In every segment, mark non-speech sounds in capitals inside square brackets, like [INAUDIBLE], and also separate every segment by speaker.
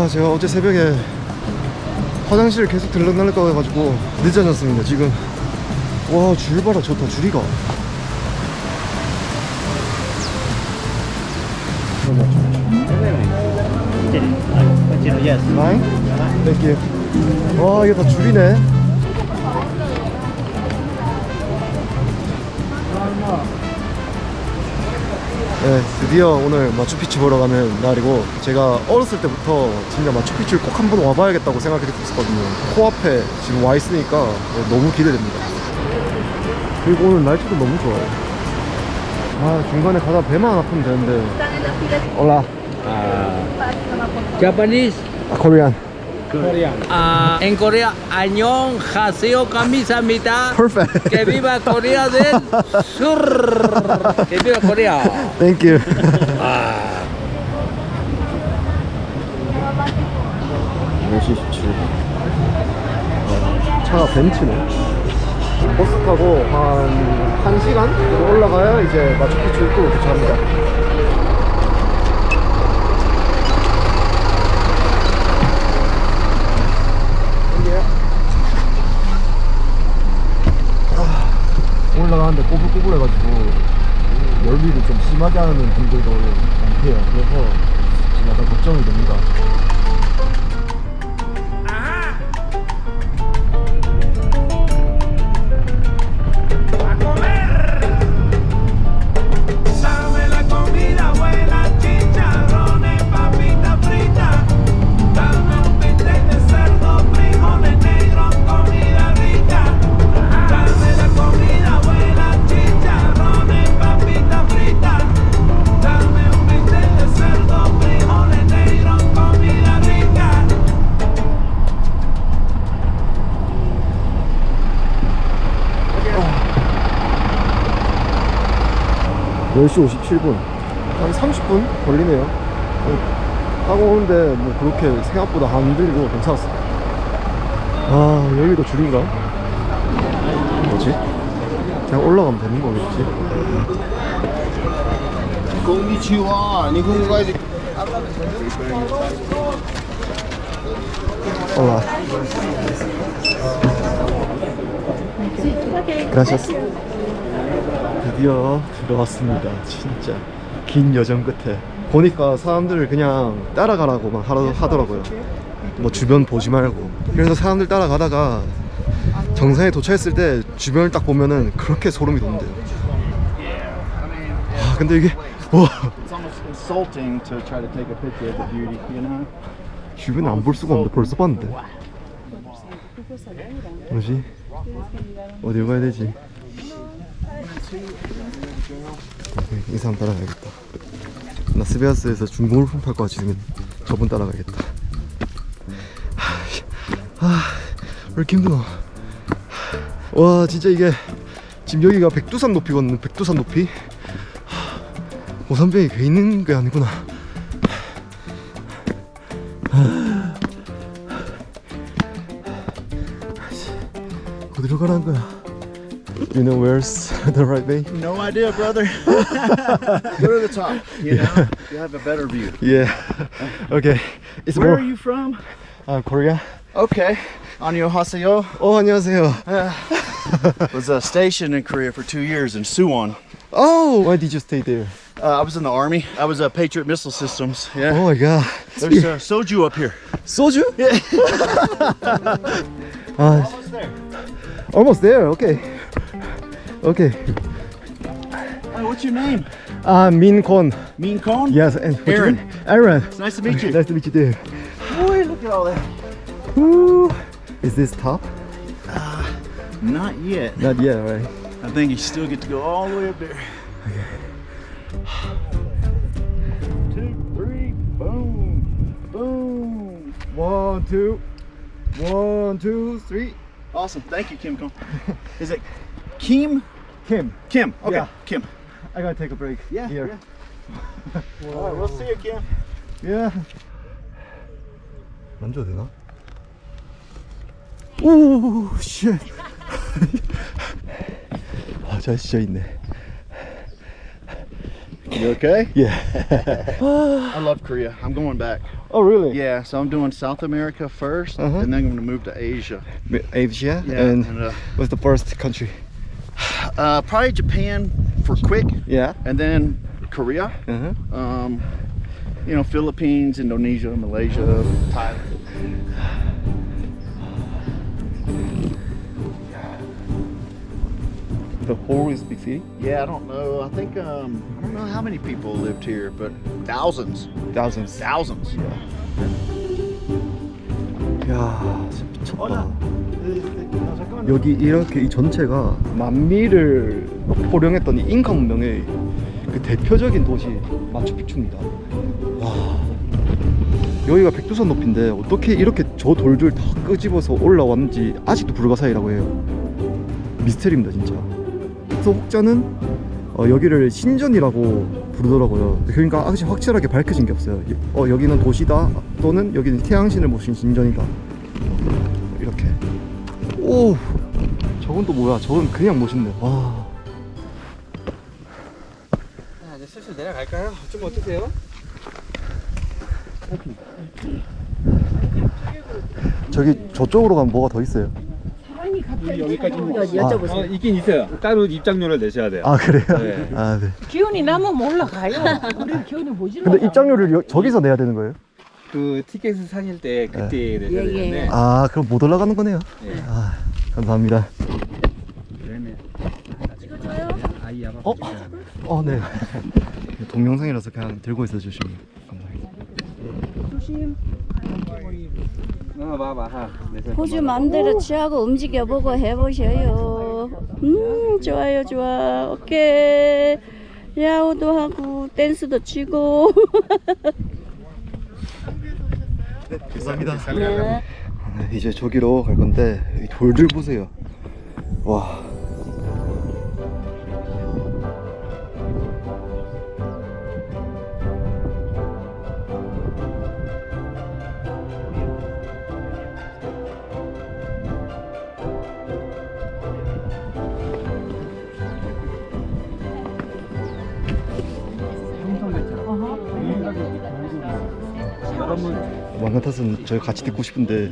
Speaker 1: 아 제가 어제 새벽에 화장실 계속 들락날락 해가지고 늦어졌습니다 지금. 와 줄 봐라 좋다 줄이가. 라인? 땡큐 와 이게 다 줄이네 네 드디어 오늘 마추픽추 보러 가는 날이고 제가 어렸을 때부터 진짜 마추픽추를 꼭 한번 와봐야겠다고 생각했었거든요. 코앞에 지금 와 있으니까 네, 너무 기대됩니다. 그리고 오늘 날씨도 너무 좋아요. 아 중간에 가다 배만 안 아프면 되는데. 올라.
Speaker 2: Japanese.
Speaker 1: 아 코리안
Speaker 2: Ah, en Corea, Añón, Haseo, Camisa, mitad.
Speaker 1: Perfect
Speaker 2: Que viva Corea del Sur. Que viva Corea.
Speaker 1: 땡큐
Speaker 2: Ah.
Speaker 1: 4시 17분 차가 벤츠네 버스 타고 한 1시간 정도 올라가야 이제 마추픽추 입구로 도착합니다 아, 올라가는데 꼬불꼬불해가지고 열비를 좀 심하게 하는 분들도 많대요. 그래서 지금 약간 걱정이 됩니다 10시 57분 한 30분 걸리네요 어, 타고 오는데 뭐 그렇게 생각보다 안 들고 괜찮았어요 아 여기도 줄인가? 뭐지? 그냥 올라가면 되는 거겠지?
Speaker 3: Konnichiwa. Nihongo
Speaker 1: 올라 gracias 드디어 들어왔습니다 진짜 긴 여정 끝에 보니까 사람들을 그냥 따라가라고만 하라- 하더라고요 뭐 주변 보지 말고 그래서 사람들 따라가다가 정상에 도착했을 때 주변을 딱 보면은 그렇게 소름이 돋는데요 아 근데 이게 와? 주변에 안 볼 수가 없는데 벌써 봤는데 뭐지? 어디로 가야 되지? 이 사람 따라가야겠다 라스베가스에서 중고 물품 팔 거 같으면 저분 따라가야겠다. 아, 왜 이렇게 힘드노 와 진짜 이게 지금 여기가 백두산 높이거든요 백두산 높이 하, 오산병이 돼 있는 게 아니구나 어디로 가라는 거야? You know where's [LAUGHS] the right way?
Speaker 3: No idea, brother. [LAUGHS] Go to the top, you know? You have a better view.
Speaker 1: Yeah. Okay. It's
Speaker 3: Where
Speaker 1: more.
Speaker 3: are you from?
Speaker 1: I'm Korea.
Speaker 3: Okay. Annyeonghaseyo.
Speaker 1: 어 안녕하세요. [LAUGHS]
Speaker 3: Was uh, stationed in Korea for two years in Suwon.
Speaker 1: Oh, why did you stay there?
Speaker 3: Uh, I was in the army. I was a uh, Patriot Missile Systems. Yeah.
Speaker 1: Oh my god.
Speaker 3: There's uh, soju up here.
Speaker 1: 소주? 아,
Speaker 3: Almost there.
Speaker 1: almost there. Okay. Okay.
Speaker 3: Hi, what's your name?
Speaker 1: Uh,
Speaker 3: Min Kon.
Speaker 1: Yes, and
Speaker 3: Aaron.
Speaker 1: Aaron.
Speaker 3: It's nice to meet you.
Speaker 1: Nice to meet you too.
Speaker 3: Boy, look at all that.
Speaker 1: Ooh. Is this top?
Speaker 3: Uh, not yet.
Speaker 1: Not yet, right?
Speaker 3: I think you still get to go all the way up there. Two, three, boom, boom.
Speaker 1: One, two, one, two, three.
Speaker 3: Awesome. Thank you, Kimcon. Is it Kim
Speaker 1: Kim,
Speaker 3: Kim. Okay.
Speaker 1: Yeah.
Speaker 3: Kim.
Speaker 1: I gotta take a break.
Speaker 3: Yeah.
Speaker 1: Here.
Speaker 3: yeah. [LAUGHS] All right. We'll see you, Kim.
Speaker 1: Yeah. 만져도 되나? 오, 쉣. [LAUGHS] 아, 잘 씌어 있네.
Speaker 3: You okay?
Speaker 1: Yeah. [LAUGHS]
Speaker 3: I love Korea. I'm going back.
Speaker 1: Oh, really?
Speaker 3: Yeah, so I'm doing South America 1st
Speaker 1: Uh-huh.
Speaker 3: and then I'm going to move to Asia.
Speaker 1: Asia?
Speaker 3: Yeah,
Speaker 1: And
Speaker 3: and, uh,
Speaker 1: what's the first country?
Speaker 3: Uh, probably Japan for quick.
Speaker 1: Yeah.
Speaker 3: And then Korea.
Speaker 1: Uh -huh.
Speaker 3: um, you know, Philippines, Indonesia, Malaysia, Thailand.
Speaker 1: The whole is big city?
Speaker 3: Yeah, I don't know. I think um, I don't know how many people lived here, but thousands.
Speaker 1: Thousands.
Speaker 3: Thousands.
Speaker 1: Yeah. God. Hola. 여기 이렇게 이 전체가 만미를 포령했던 이 잉카 문명의 그 대표적인 도시 마추픽추입니다. 와, 여기가 백두산 높이인데 어떻게 이렇게 저 돌들 다 끄집어서 올라왔는지 아직도 불가사의라고 해요. 미스테리입니다, 진짜. 그래서 혹자는 어, 여기를 신전이라고 부르더라고요. 그러니까 아직 확실하게 밝혀진 게 없어요. 어, 여기는 도시다 또는 여기는 태양신을 모신 신전이다. 이렇게. 오, 저건 또 뭐야? 저건 그냥 멋있네. 와.
Speaker 2: 자, 이제 슬슬 내려갈까요? 좀 어떠세요?
Speaker 1: 저기 저쪽으로 가면 뭐가 더 있어요?
Speaker 2: 여기까지
Speaker 1: 여쭤보세요.
Speaker 2: 어, 있긴 있어요. 따로 입장료를 내셔야 돼요.
Speaker 1: 아 그래요?
Speaker 2: 네.
Speaker 1: 아 네.
Speaker 4: 기운이 나면 올라가요. 우리 기운이 모질러.
Speaker 1: 근데 입장료를 여, 저기서 내야 되는 거예요?
Speaker 2: 그 티켓을 사실 때 그때 내셔야
Speaker 4: 예, 예.
Speaker 2: 되는데.
Speaker 1: 아 그럼 못 올라가는 거네요.
Speaker 2: 예.
Speaker 1: 아 감사합니다. 어? 어 네. [LAUGHS] 동영상이라서 그냥 들고 있어 주시면 감사합니다.
Speaker 2: 어. 내서
Speaker 5: 호주 마음대로 취하고 움직여보고 해보셔요. 음, 좋아요, 좋아. 오케이. 야호도 하고, 댄스도 치고. [LAUGHS]
Speaker 1: 감사합니다. 네, 이제 저기로 갈 건데 이 돌들 보세요. 와. 왕 같아서는 저희 같이 듣고 싶은데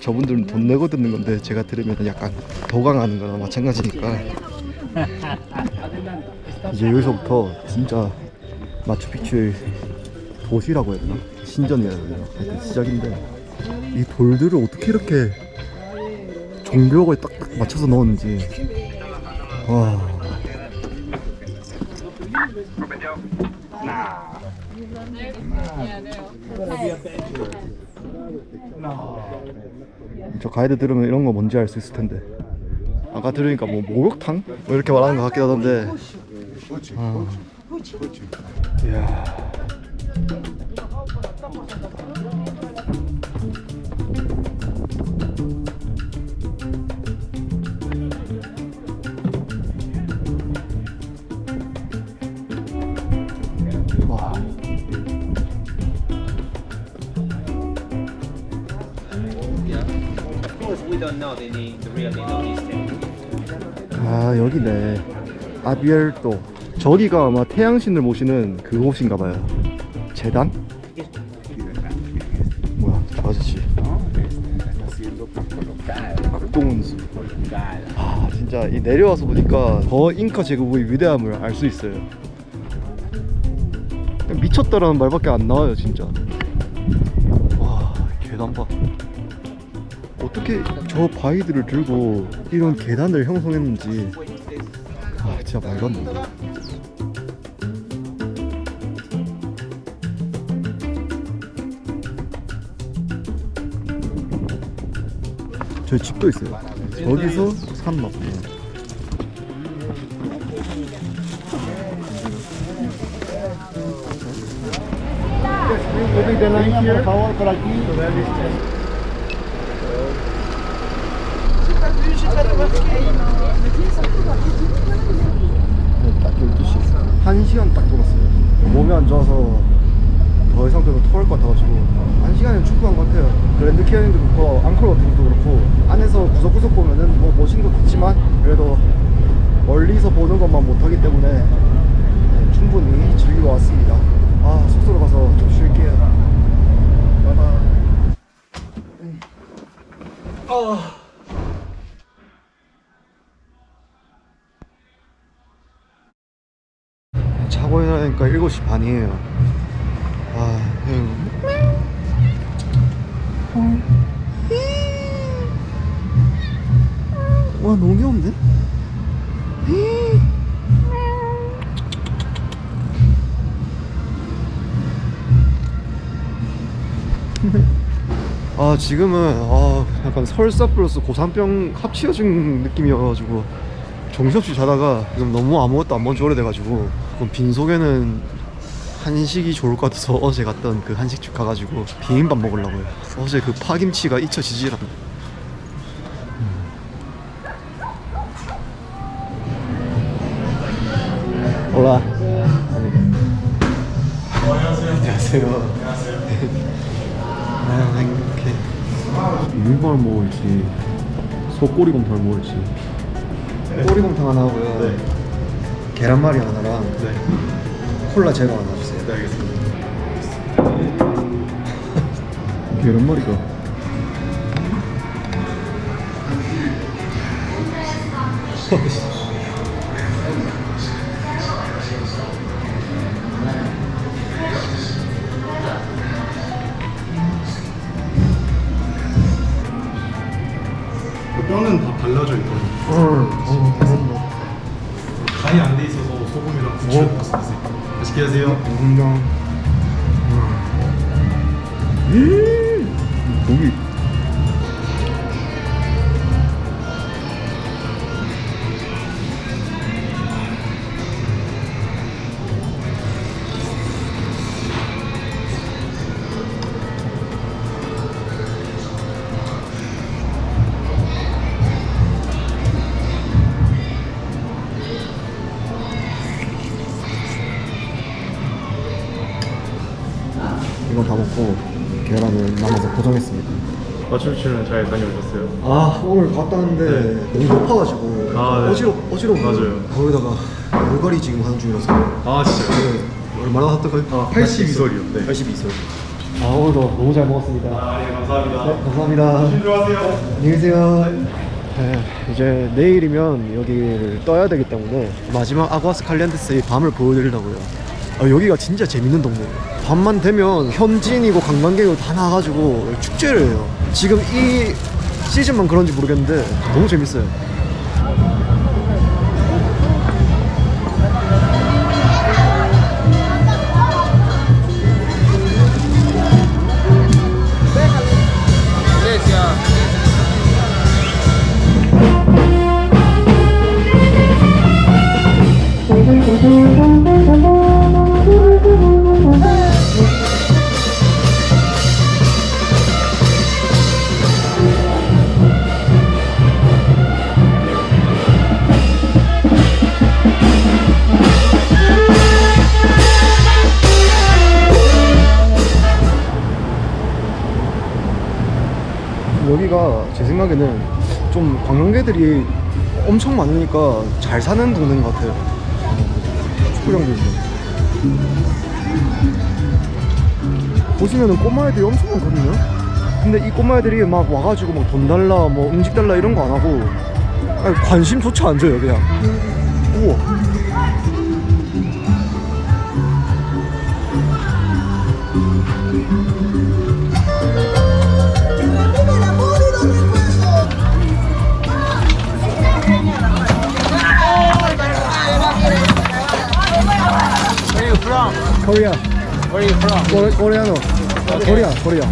Speaker 1: 저분들은 돈 내고 듣는 건데 제가 들으면 약간 도강하는 거나 마찬가지니까 [LAUGHS] 이제 여기서부터 진짜 마추픽추의 도시라고 해야 되나? 신전이라고 해야 되나? 하여튼 시작인데 이 돌들을 어떻게 이렇게 종벽에 딱 맞춰서 넣었는지 와 저 가이드 들으면 이런 거 뭔지 알 수 있을 텐데. 아까 들으니까 뭐 목욕탕? 뭐 이렇게 말하는 것 같긴 하던데. 아. 이야 아 여기네. 아비엘도. 저기가 아마 태양신을 모시는 그곳인가 봐요. 재단? 뭐야 저 아저씨. 악동원수. 아 진짜 이 내려와서 보니까 더 잉카 제국의 위대함을 알 수 있어요. 미쳤다라는 말밖에 안 나와요 진짜. 와 계단 봐 어떻게 저 바위들을 들고 이런 계단을 형성했는지. 아 진짜 말도 안 된다 저 집도 있어요. 저기서 산 막. 딱 12시. 1시간 딱 돌았어요. 몸이 안 좋아서 더 이상 그러면 토할 것 같아가지고 1시간이면 충분한 것 같아요. 그랜드 캐니언도 그렇고 앙콜워터도 그렇고 안에서 구석구석 보면은 뭐 멋있는 것도 있지만 그래도 멀리서 보는 것만 못하기 때문에 네, 충분히 즐기고 왔습니다. 아 숙소로 가서 좀 쉴게요 자고 일어나니까 7시 반이에요. 아, 형. 와, 너무 귀여운데? 아, 지금은 아, 약간 설사 플러스 고산병 합치어진 느낌이어가지고 정신없이 자다가 지금 너무 아무것도 안본지 오래돼가지고 그럼 빈속에는 한식이 좋을 것 같아서 어제 갔던 그 한식집 가가지고 비빔밥 먹으려고요. 어제 그 파김치가 잊혀지질 않네 올라. 안녕하세요. 안녕하세요. 아 행복해 비빔밥을 먹을지 소꼬리곰탕을 먹을지 꼬리곰탕 하나 하고요. 계란말이 하나랑 콜라 제로 하나 주세요. 네 알겠습니다. [LAUGHS] 계란말이가 [LAUGHS] 포장했습니다
Speaker 6: 마추픽추는 잘 다녀오셨어요?
Speaker 1: 아 오늘 갔다 왔는데 너무 높아가지고
Speaker 6: 아, 네.
Speaker 1: 어지러 어지러워
Speaker 6: 맞아요.
Speaker 1: 거기다가 물갈이 지금 하는 중이라서
Speaker 6: 아 진짜요?
Speaker 1: 네. 얼마나 샀던가요?
Speaker 6: 아, 82설이요. 네.
Speaker 1: 82설 아 오늘도 너무 잘 먹었습니다
Speaker 6: 아, 네, 감사합니다.
Speaker 1: 네, 감사합니다
Speaker 6: 들어가세요.
Speaker 1: 안녕히 계세요 네, 이제 내일이면 여기를 떠야 되기 때문에 마지막 아구아스 칼리안테스의 밤을 보여드리려고요 아, 여기가 진짜 재밌는 동네예요. 밤만 되면 현지인이고 관광객이고 다 나와가지고 축제를 해요. 지금 이 시즌만 그런지 모르겠는데 너무 재밌어요 여기가 제 생각에는 좀 관광객들이 엄청 많으니까 잘 사는 동네인 것 같아요. 축구장도 있고. 보시면은 꼬마애들이 엄청 많거든요. 근데 이 꼬마애들이 막 와가지고 막 돈 달라, 뭐 음식 달라 이런 거 안 하고 관심조차 안 줘요, 그냥. 우와. Korea.
Speaker 2: Where are you from?
Speaker 1: Kore- Koreano. Korea, Korea.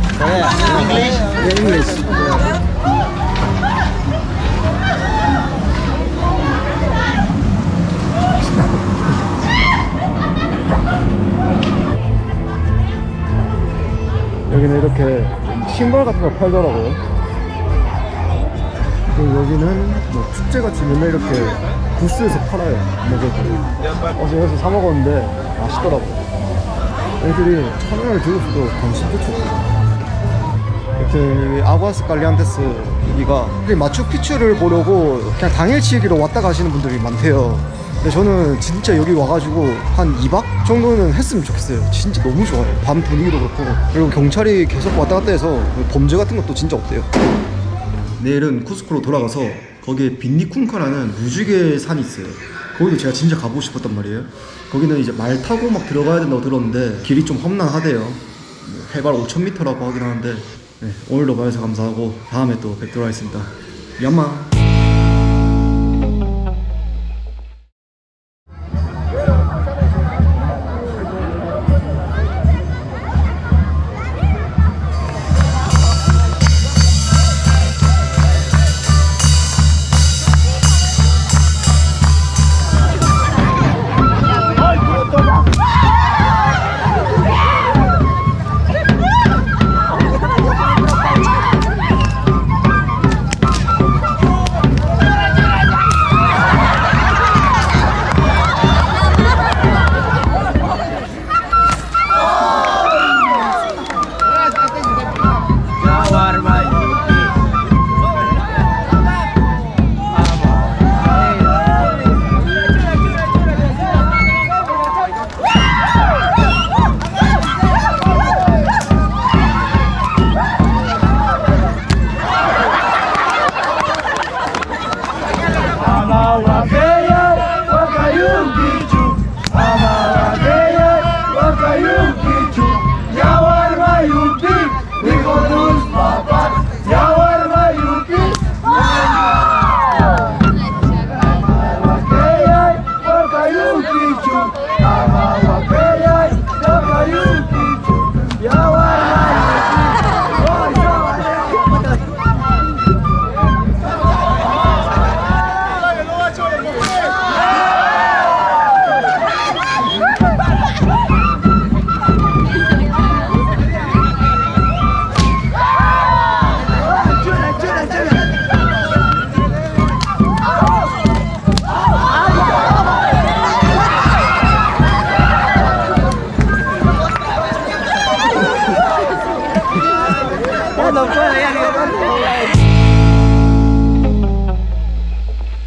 Speaker 2: English?
Speaker 1: Yeah, English. 여기는 이렇게 신발 같은 거 팔더라고요. 그리고 여기는 뭐 축제같이 맨날 이렇게 부스에서 팔아요. 먹을 거. 어제 여기서 사 먹었는데 맛있더라고요. 애들이 카메라를 들고서도 관심도 좋고. 이 아구아스 칼리안테스 여기가 마추픽추를 보려고 그냥 당일치기로 왔다 가시는 분들이 많대요. 근데 저는 진짜 여기 와가지고 한 2박 정도는 했으면 좋겠어요. 진짜 너무 좋아요. 밤 분위기도 그렇고 그리고 경찰이 계속 왔다 갔다 해서 범죄 같은 것도 진짜 없대요. 내일은 쿠스코로 돌아가서 거기에 빈니쿤카라는 무지개 산이 있어요. 거기도 제가 진짜 가보고 싶었단 말이에요. 거기는 이제 말 타고 막 들어가야 된다고 들었는데 길이 좀 험난하대요. 뭐 해발 5,000m라고 하긴 하는데 네, 오늘도 봐주셔서 감사하고 다음에 또 뵙도록 하겠습니다. 야마.